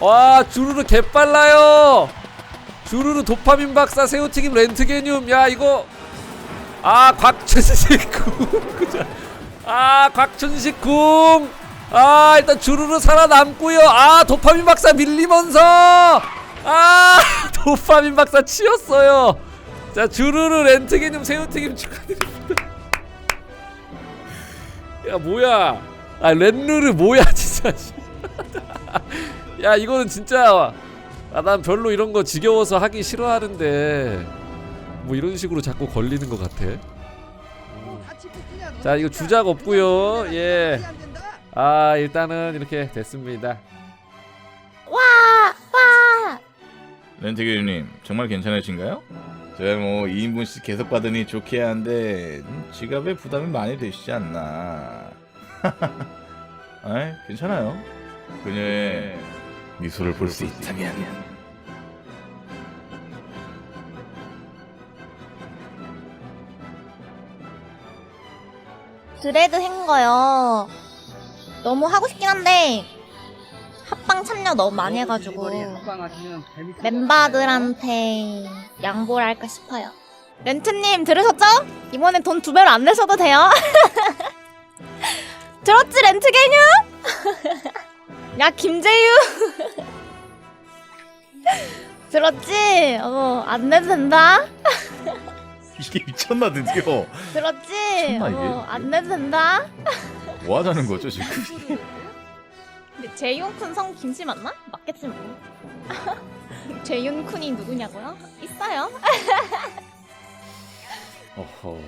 와 주르르 개빨라요. 주르르 도파민 박사 새우튀김 렌트게늄 야 이거. 아 곽춘식 궁 그죠? 아 곽춘식 궁아 일단 주르르 살아남고요. 아 도파민 박사 밀리면서. 아 도파민 박사 치였어요. 자 주르르 렌트게늄 새우튀김 축하드립니다. 야 뭐야? 아 렌루르 뭐야 진짜 야 이거는 진짜 아 난 별로 이런 거 지겨워서 하기 싫어하는데 뭐 이런 식으로 자꾸 걸리는 것 같아 자 이거 주작 없고요 예. 아 일단은 이렇게 됐습니다 와, 와. 렌트기님 정말 괜찮으신가요? 제가 뭐 2인분씩 계속 받으니 좋게 한데 음, 지갑에 부담이 많이 되시지 않나 아이 괜찮아요 그녀의 미소를 볼 수 있다면 드레드 한 거요. 너무 하고 싶긴 한데 합방 참여 너무 많이 해가지고 멤버들한테 양보를 할까 싶어요. 렌트님 들으셨죠? 이번엔 돈 두 배로 안 내셔도 돼요. 들었지 렌트 개념? 야 김재유 들었지? 어, 안 내도 된다. 이게 미쳤나 드디어 들었지? 미쳤나, 이게? 어, 안 내도 된다. 뭐 하자는 거죠 지금 근데 재윤쿤 성 김씨 맞나? 맞겠지 뭐. 재윤쿤이 누구냐고요? 있어요. 어허